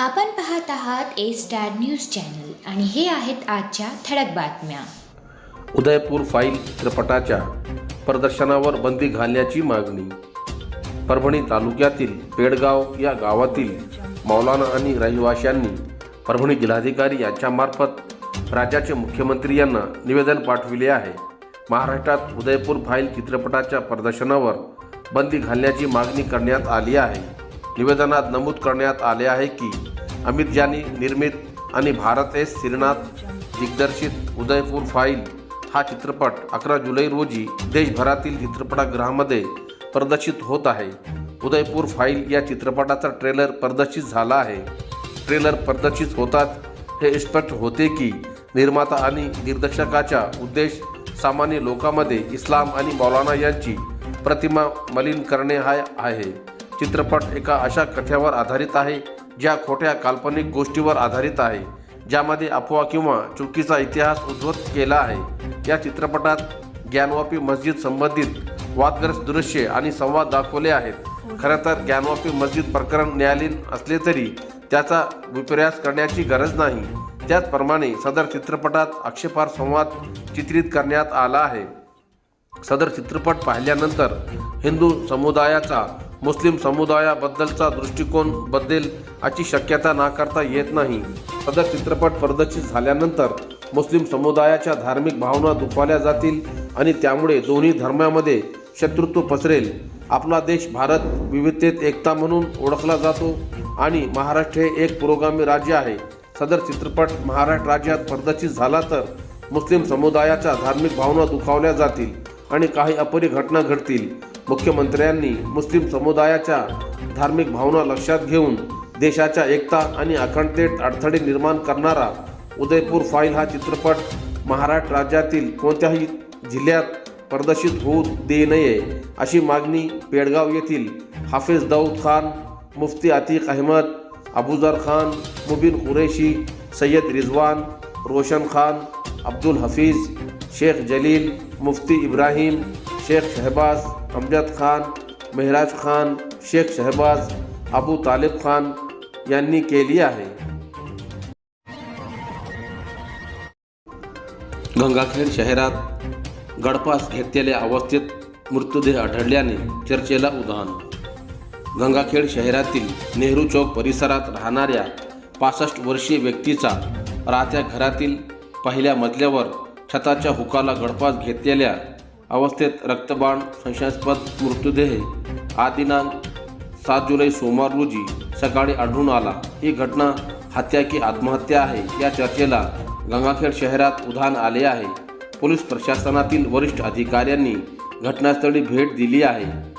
आपण पाहत आहात ए स्टार न्यूज चॅनल आणि हे आहेत आजच्या ठळक बातम्या. उदयपूर फाईल चित्रपटाच्या प्रदर्शनावर बंदी घालण्याची मागणी. परभणी तालुक्यातील पेडगाव या गावातील मौलाना आणि रहिवाशांनी परभणी जिल्हाधिकारी यांच्यामार्फत राज्याचे मुख्यमंत्री यांना निवेदन पाठविले आहे. महाराष्ट्रात उदयपूर फाईल चित्रपटाच्या प्रदर्शनावर बंदी घालण्याची मागणी करण्यात आली आहे. निवेदनात नमूद करण्यात आले आहे की अमित जानी निर्मित आणि भारतेश श्रीनाथ दिग्दर्शित उदयपूर फाईल हा चित्रपट अकरा जुलै रोजी देशभरातील चित्रपटगृहामध्ये प्रदर्शित होत आहे. उदयपूर फाईल या चित्रपटाचा ट्रेलर प्रदर्शित झाला आहे. ट्रेलर प्रदर्शित होताच हे स्पष्ट होते की निर्माता आणि दिग्दर्शकाचा उद्देश सामान्य लोकांमध्ये इस्लाम आणि मौलाना यांची प्रतिमा मलिन करणे हा आहे. चित्रपट एका अशा कथेवर आधारित आहे ज्या खोट्या काल्पनिक गोष्टीवर आधारित आहे ज्यामध्ये अफवा किंवा चुकीचा इतिहास उद्ध्वस्त केला आहे. या चित्रपटात ज्ञानवापी मस्जिद संबंधित वादग्रस्त दृश्ये आणि संवाद दाखवले आहेत. खरं तर ज्ञानवापी मस्जिद प्रकरण न्यायालयीन असले तरी त्याचा विपर्यास करण्याची गरज नाही. त्याचप्रमाणे सदर चित्रपटात आक्षेपार संवाद चित्रित करण्यात आला आहे. सदर चित्रपट पाहिल्यानंतर हिंदू समुदायाचा मुस्लिम समुदायाबद्दलचा दृष्टिकोन बदलेल अशी शक्यता नाकारता येत नाही. सदर चित्रपट प्रदर्शित झाल्यानंतर मुस्लिम समुदायाच्या धार्मिक भावना दुखावल्या जातील आणि त्यामुळे दोन्ही धर्मामध्ये शत्रुत्व पसरेल. आपला देश भारत विविधतेत एकता म्हणून ओळखला जातो आणि महाराष्ट्र हे एक पुरोगामी राज्य आहे. सदर चित्रपट महाराष्ट्र राज्यात प्रदर्शित झाला तर मुस्लिम समुदायाच्या धार्मिक भावना दुखावल्या जातील आणि काही अपरी घटना घडतील. मुख्यमंत्र्यांनी मुस्लिम समुदायाच्या धार्मिक भावना लक्षात घेऊन देशाच्या एकता आणि अखंडतेत अडथळे निर्माण करणारा उदयपूर फाईल हा चित्रपट महाराष्ट्र राज्यातील कोणत्याही जिल्ह्यात प्रदर्शित होऊ दे नये अशी मागणी पेडगाव येथील हाफिज दाऊद खान मुफ्ती अतिक अहमद अबुजर खान मुबिन कुरेशी सय्यद रिजवान रोशन खान अब्दुल हफीज शेख जलील मुफ्ती इब्राहिम शेख शहबाज अमजद खान मेहराज खान शेख शहबाज अबू तालिब खान यांनी केली आहे. गंगाखेड शहरात गडपास घेतलेल्या अवस्थेत मृतदेह आढळल्याने चर्चेला उधाण. गंगाखेड शहरातील नेहरू चौक परिसरात राहणाऱ्या पासष्ट वर्षीय व्यक्तीचा राहत्या घरातील पहिल्या मजल्यावर छताच्या हुकाला गडपास घेतलेल्या अवस्थेत रक्तबाण संशयास्पद मृत्यूदेह आदिनांक दिनांक सात जुलै सोमवार रोजी सकाळी आढळून आला. ही घटना हत्या की आत्महत्या आहे या चर्चेला गंगाखेड शहरात उधाण आले आहे. पोलीस प्रशासनातील वरिष्ठ अधिकाऱ्यांनी घटनास्थळी भेट दिली आहे.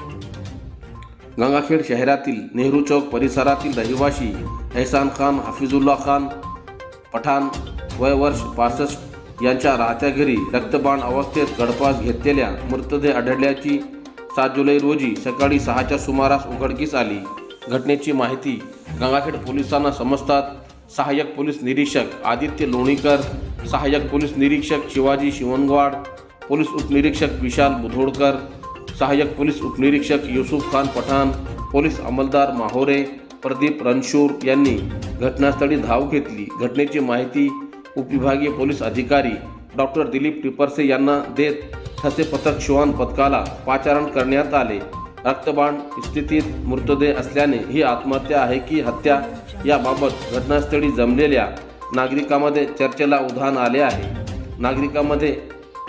गंगाखेड शहरातील नेहरू चौक परिसरातील रहिवासी एहसान खान हफिजुल्ला खान पठाण वय वर्ष पासष्ट यांच्या राहत्या घरी रक्तबाण अवस्थेत गडपास घेतलेल्या मृतदेह आढळल्याची सात जुलै रोजी सकाळी सहाच्या सुमारास उघडकीस आली. घटनेची माहिती गंगाखेड पोलिसांना समजतात सहाय्यक पोलीस निरीक्षक आदित्य लोणीकर सहाय्यक पोलीस निरीक्षक शिवाजी शिवनगवाड पोलीस उपनिरीक्षक विशाल बुधोडकर सहाय्यक पोलीस उपनिरीक्षक युसुफ खान पठाण पोलीस अंमलदार माहोरे प्रदीप रणशूर यांनी घटनास्थळी धाव घेतली. घटनेची माहिती उपविभागीय पोलीस अधिकारी डॉक्टर दिलीप टिपरसे यांना देत ठसे पथक श्वान पथकाला पाचारण करण्यात आले. रक्तबाण स्थितीत मृतदेह असल्याने ही आत्महत्या आहे की हत्या याबाबत घटनास्थळी जमलेल्या नागरिकांमध्ये चर्चेला उधाण आले आहे. नागरिकांमध्ये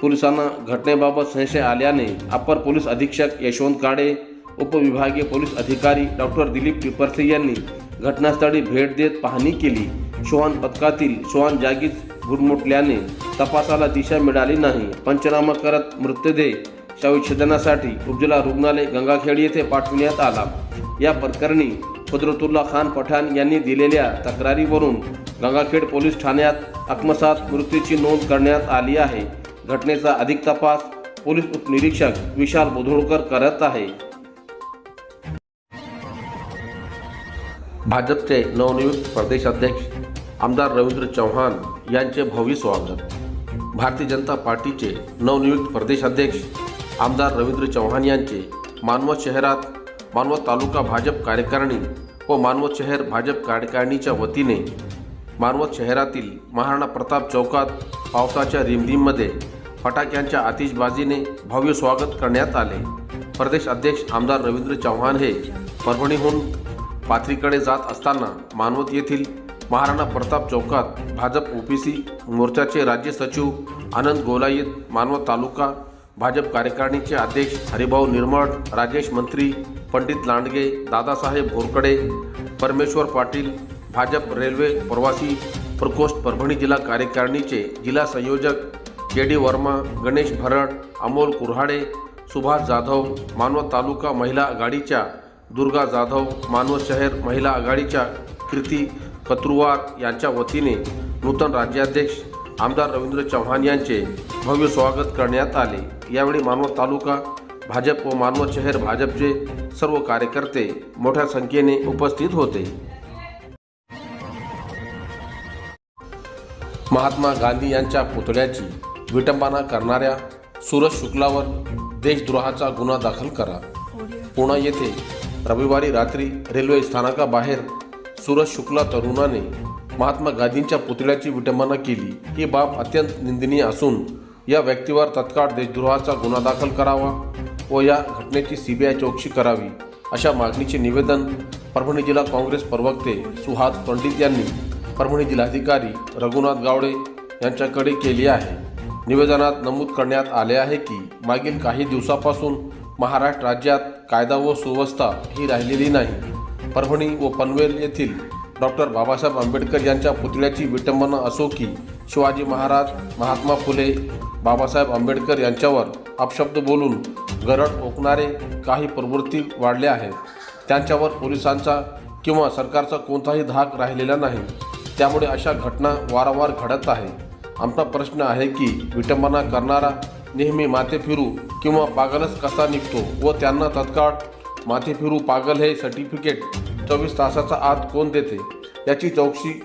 पोलिसांना घटनेबाबत संशय आल्याने अपर पोलीस अधीक्षक यशवंत काडे उपविभागीय पोलीस अधिकारी डॉक्टर दिलीप पिपरसे यांनी घटनास्थळी भेट देत पाहणी केली. श्वान पथकातील श्वान जागीच गुरमुटल्याने तपासाला दिशा मिळाली नाही. पंचनामा करत मृतदेह शवविच्छेदनासाठी उपजिल्हा रुग्णालय गंगाखेड येथे पाठविण्यात आला. या प्रकरणी कुदरतुल्ला खान पठाण यांनी दिलेल्या तक्रारीवरून गंगाखेड पोलीस ठाण्यात आत्मसात मृत्यूची नोंद करण्यात आली आहे. घटनेचा अधिक तपास पोलीस उपनिरीक्षक विशाल बुधोळकर करत आहे. भाजपचे नवनियुक्त प्रदेशाध्यक्ष आमदार रवींद्र चव्हाण यांचे भव्य स्वागत. भारतीय जनता पार्टीचे नवनियुक्त प्रदेशाध्यक्ष आमदार रवींद्र चव्हाण यांचे मानवत शहरात मानवत तालुका भाजप कार्यकारिणी व मानवत शहर भाजप कार्यकारिणीच्या वतीने मानवत शहरातील महाराणा प्रताप चौकात पावसाच्या रिमझिममध्ये फटाक्यांच्या आतिषबाजीने भव्य स्वागत करण्यात आले. प्रदेश अध्यक्ष आमदार रवींद्र चव्हाण हे परभणीहून पाथरीकडे जात असताना मानवत येथील महाराणा प्रताप चौकात भाजप ओबीसी मोर्चाचे राज्य सचिव आनंद गोलाईत मानवत तालुका भाजप कार्यकारिणीचे अध्यक्ष हरिभाऊ निर्मळ राजेश मंत्री पंडित लांडगे दादासाहेब भोरकडे परमेश्वर पाटील भाजप रेल्वे प्रवासी प्रकोष्ठ परभणी जिल्हा कार्यकारिणीचे जिल्हा संयोजक के डी वर्मा गणेश भरड अमोल कुऱ्हाडे सुभाष जाधव मानवत तालुका महिला आघाडीच्या दुर्गा जाधव मानवत शहर महिला आघाडीच्या कीर्ती कत्रुवार यांच्या वतीने नूतन राज्याध्यक्ष आमदार रवींद्र चव्हाण यांचे भव्य स्वागत करण्यात आले. यावेळी मानवत तालुका भाजप व मानवत शहर भाजपचे सर्व कार्यकर्ते मोठ्या संख्येने उपस्थित होते. महात्मा गांधी यांच्या पुतळ्याची विटंबना करणाऱ्या सूरज शुक्लावर देशद्रोहाचा गुन्हा दाखल करा. पुणा येथे रविवारी रात्री रेल्वे स्थानकाबाहेर सूरज शुक्ला तरुणाने महात्मा गांधींच्या पुतळ्याची विटंबना केली. ही बाब अत्यंत निंदनीय असून या व्यक्तीवर तत्काळ देशद्रोहाचा गुन्हा दाखल करावा व या घटनेची सीबीआय चौकशी करावी अशा मागणीचे निवेदन परभणी जिल्हा काँग्रेस प्रवक्ते सुहास पंडित यांनी परभणी जिल्हाधिकारी रघुनाथ गावडे यांच्याकडे केली आहे. निवेदनात नमूद करण्यात आले आहे की मागील काही दिवसापासून महाराष्ट्र राज्यात कायदा व सुव्यवस्था ही राहिलेली नाही. परभणी व पनवेल येथील डॉक्टर बाबासाहेब आंबेडकर यांच्या पुतळ्याची विटंबना असो की शिवाजी महाराज महात्मा फुले बाबासाहेब आंबेडकर यांच्यावर अपशब्द बोलून गरड ओकणारे काही प्रवृत्ती वाढल्या आहेत. त्यांच्यावर पोलिसांचा किंवा सरकारचा कोणताही धाक राहिलेला नाही. त्यामुळे अशा घटना वारंवार घडत आहे आमचा प्रश्न आहे की विटंबना करणारा नेहमी माथे फिरू किंवा पागलच कसा निघतो व त्यांना तत्काळ माथे फिरू पागल हे सर्टिफिकेट चोवीस तासाचा आत कोण देते? याची चौकशी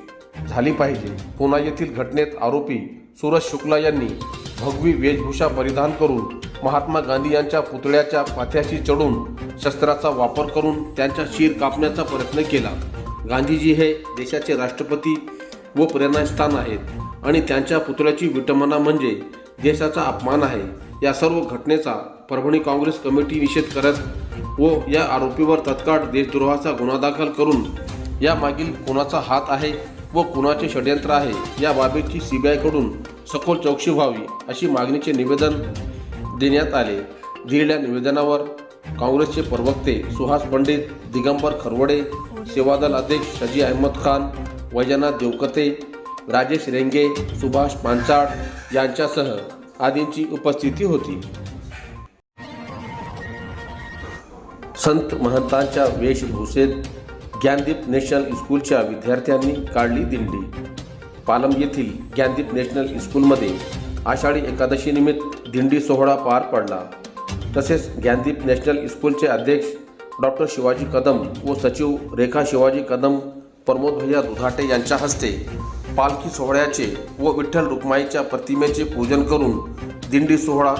झाली पाहिजे. पुन्हा येथील घटनेत आरोपी सूरज शुक्ला यांनी भगवी वेशभूषा परिधान करून महात्मा गांधी यांच्या पुतळ्याच्या पाथ्याशी चढून शस्त्राचा वापर करून त्यांचा शिर कापण्याचा प्रयत्न केला. गांधीजी हे देशाचे राष्ट्रपती व प्रेरणास्थान आहेत आणि त्यांच्या पुतळ्याची विटंबना म्हणजे देशाचा अपमान आहे. या सर्व घटनेचा परभणी काँग्रेस कमिटी निषेध करत व या आरोपीवर तत्काळ देशद्रोहाचा गुन्हा दाखल करून यामागील कोणाचा कुणाचा हात आहे व कुणाचे षडयंत्र आहे या बाबीची सीबीआयकडून सखोल चौकशी व्हावी अशी मागणीचे निवेदन देण्यात आले. दिलेल्या निवेदनावर काँग्रेसचे प्रवक्ते सुहास पंडित दिगंबर खरवडे सेवादल अध्यक्ष शजी अहमद खान वैजनाथ देवकते राजेश रेंगे सुभाष पांचाळ यांच्यासह आदींची उपस्थिती होती. संत महंतांच्या वेशभूषेत ज्ञानदीप नॅशनल स्कूलच्या विद्यार्थ्यांनी काढली दिंडी. पालम येथील ज्ञानदीप नॅशनल स्कूलमध्ये आषाढी एकादशीनिमित्त दिंडी सोहळा पार पडला. तसेच ज्ञानदीप नॅशनल स्कूलचे अध्यक्ष डॉक्टर शिवाजी कदम व सचिव रेखा शिवाजी कदम प्रमोद भैया दुधाटे यांच्या हस्ते पालखी सोहळ्याचे व विठ्ठल रुक्माईच्या प्रतिमेचे पूजन करून दिंडी सोहळा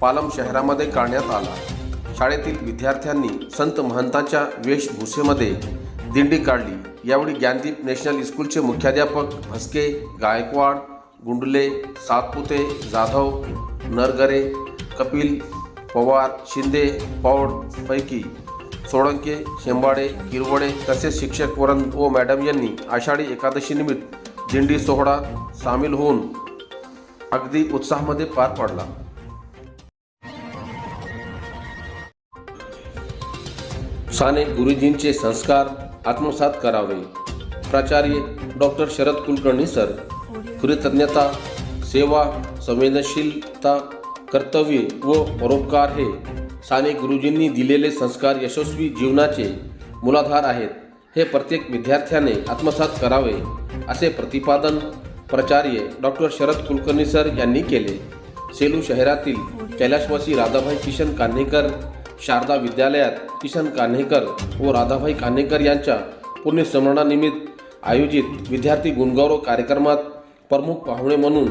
पालम शहरामध्ये काढण्यात आला. शाळेतील विद्यार्थ्यांनी संत महंतांच्या वेशभूषेमध्ये दिंडी काढली. यावेळी ज्ञानदीप नॅशनल स्कूलचे मुख्याध्यापक भस्के गायकवाड गुंडले सातपुते जाधव नरगरे कपिल पवार शिंदे पौड पैकी सोळंके शेंबाडे किरवडे तसेच शिक्षक वरण व मॅडम यांनी आषाढी एकादशीनिमित्त दिंडी सोहळा सामील होऊन अगदी उत्साहामध्ये पार पाडला. साने गुरुजींचे संस्कार आत्मसात करावे. प्राचार्य डॉक्टर शरद कुलकर्णी सर कृतज्ञता सेवा संवेदनशीलता कर्तव्य व परोपकार हे साने गुरुजींनी दिलेले संस्कार यशस्वी जीवनाचे मूलाधार आहेत. हे प्रत्येक विद्यार्थ्याने आत्मसात करावे असे प्रतिपादन प्राचार्य डॉक्टर शरद कुलकर्णी सर यांनी केले. सेलू शहरातील कैलाशवासी राधाभाई किशन कान्हेकर शारदा विद्यालयात किशन कान्हेकर व राधाभाई कान्हेकर यांच्या पुण्यस्मरणानिमित्त आयोजित विद्यार्थी गुणगौरव कार्यक्रमात प्रमुख पाहुणे म्हणून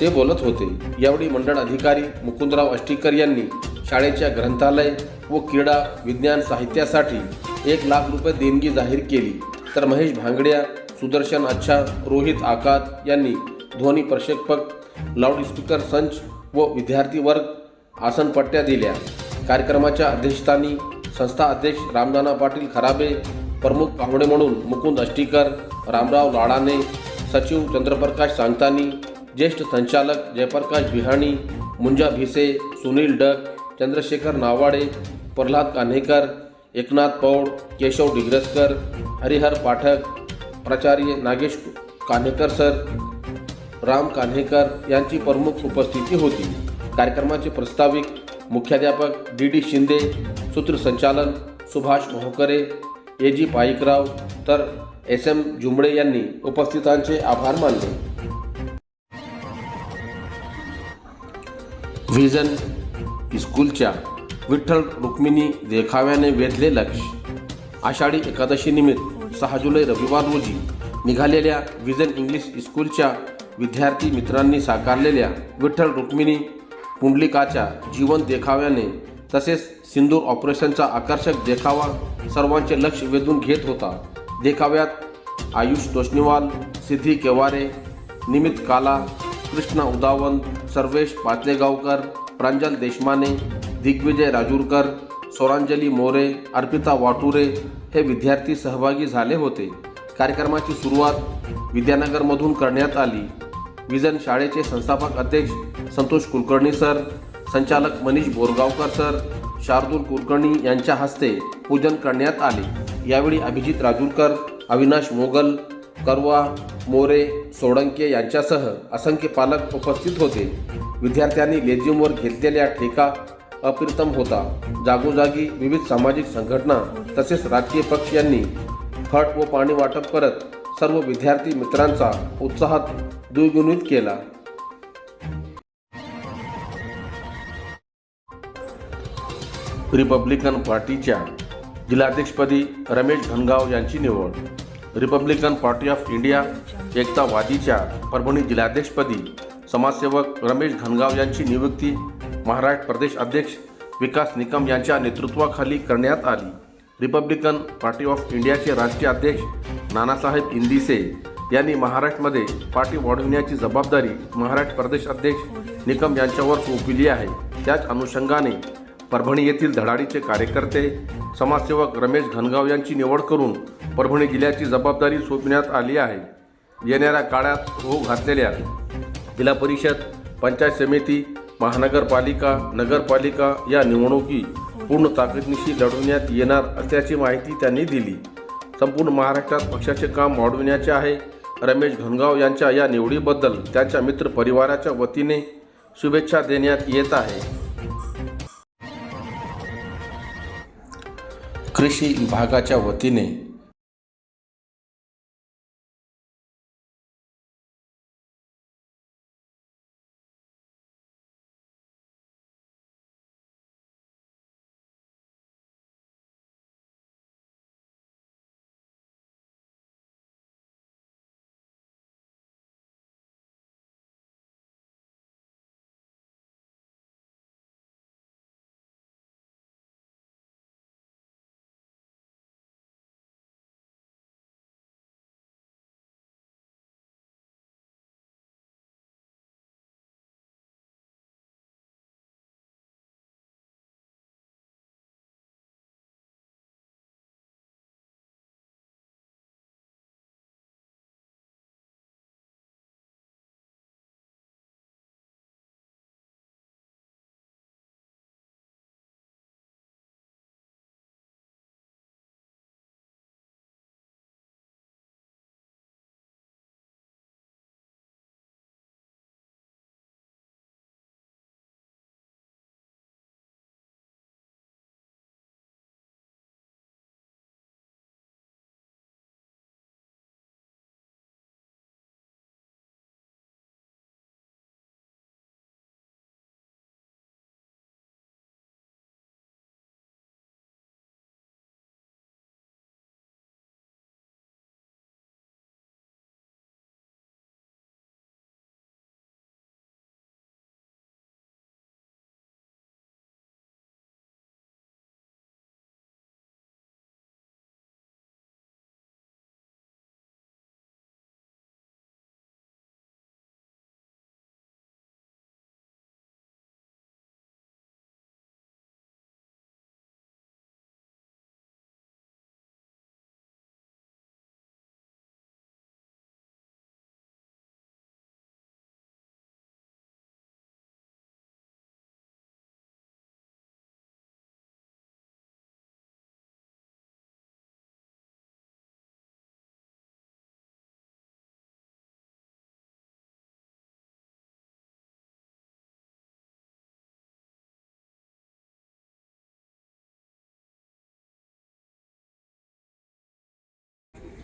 ते बोलत होते. यावेळी मंडळ अधिकारी मुकुंदराव अष्टीकर यांनी शाळेच्या ग्रंथालय व क्रीडा विज्ञान साहित्यासाठी एक लाख रुपये देणगी जाहीर केली. तर महेश भांगड्या सुदर्शन अच्छा रोहित आकात यांनी ध्वनी प्रक्षेपक लाऊडस्पीकर संच व विद्यार्थी वर्ग आसनपट्ट्या दिल्या. कार्यक्रमाच्या अध्यक्षस्थानी संस्था अध्यक्ष रामदाना पाटील खराबे प्रमुख पाहुणे म्हणून मुकुंद अष्टीकर रामराव लाडाने सचिव चंद्रप्रकाश सांगतानी ज्येष्ठ संचालक जयप्रकाश बिहाणी मुंजा भिसे सुनील डक चंद्रशेखर नावाडे प्रल्हाद कान्हेकर एकनाथ पौड केशव डिग्रसकर हरिहर पाठक प्राचार्य नागेश कान्हेकर सर राम कान्हेकर यांची प्रमुख उपस्थिती होती. कार्यक्रमाचे प्रस्ताविक मुख्याध्यापक डी डी शिंदे सूत्रसंचालन सुभाष मोहकरे ए जी पाईकराव तर एस एम जुंबडे यांनी उपस्थितांचे आभार मानले. व्हिजन स्कूलच्या विठ्ठल रुक्मिणी देखाव्याने वेधले लक्ष. आषाढी एकादशीनिमित्त सहा जुलै रविवार रोजी निघालेल्या विजन इंग्लिश स्कूलच्या विद्यार्थी मित्रांनी साकारलेल्या विठ्ठल रुक्मिणी पुंडलिकाच्या जीवन देखाव्याने तसेच सिंदूर ऑपरेशनचा आकर्षक देखावा सर्वांचे लक्ष वेधून घेत होता. देखाव्यात आयुष तोष्णीवाल सिद्धी केवारे निमित काला कृष्णा उदावंत सर्वेश पाचलेगावकर प्रांजल देशमाने दिग्विजय राजूरकर स्वरांजली मोरे अर्पिता वाटुरे हे विद्यार्थी सहभागी झाले होते. कार्यक्रमाची सुरुवात विद्यानगरमधून करण्यात आली. विजन शाळेचे संस्थापक अध्यक्ष संतोष कुलकर्णी सर संचालक मनीष बोरगावकर सर शार्दूल कुलकर्णी यांच्या हस्ते पूजन करण्यात आले. यावेळी अभिजित राजूरकर अविनाश मोगल करवा मोरे सोडंके यांच्यासह असंख्य पालक उपस्थित होते. विद्यार्थ्यांनी लेझिमवर घेतलेल्या ठेका अप्रितम होता. जागोजागी विविध सामाजिक संघटना तसेच राजकीय पक्ष यांनी फट व पाणी वाटप करत सर्व विद्यार्थी मित्रांचा उत्साहात द्विगुणित केला. रिपब्लिकन पार्टीच्या जिल्हाध्यक्षपदी रमेश घनगाव यांची निवड. रिपब्लिकन पार्टी ऑफ इंडिया एकतावादीच्या परभणी जिल्हाध्यक्षपदी समाजसेवक रमेश घनगाव यांची नियुक्ती महाराष्ट्र प्रदेश अध्यक्ष विकास निकम यांच्या नेतृत्वाखाली करण्यात आली. रिपब्लिकन पार्टी ऑफ इंडियाचे राष्ट्रीय अध्यक्ष नानासाहेब इंदिसे यांनी महाराष्ट्रामध्ये पार्टी वाढविण्याची जबाबदारी महाराष्ट्र प्रदेश अध्यक्ष निकम यांच्यावर सोपविली आहे. त्याच अनुषंगाने परभणी येथील धडाडीचे कार्यकर्ते समाजसेवक रमेश घनगाव यांची निवड करून परभणी जिल्ह्याची जबाबदारी सोपविण्यात आली आहे. येणाऱ्या काळात होऊ घातलेल्या जिल्हा परिषद पंचायत समिती महानगरपालिका नगरपालिका या निवडणुकी पूर्ण ताकदीनिशी लढवण्यात येणार असल्याची माहिती त्यांनी दिली. संपूर्ण महाराष्ट्रात पक्षाचे काम वाढविण्याचे आहे. रमेश घनगाव यांच्या या निवडीबद्दल त्यांच्या मित्र परिवाराच्या वतीने शुभेच्छा देण्यात येत आहे. कृषी विभागाच्या वतीने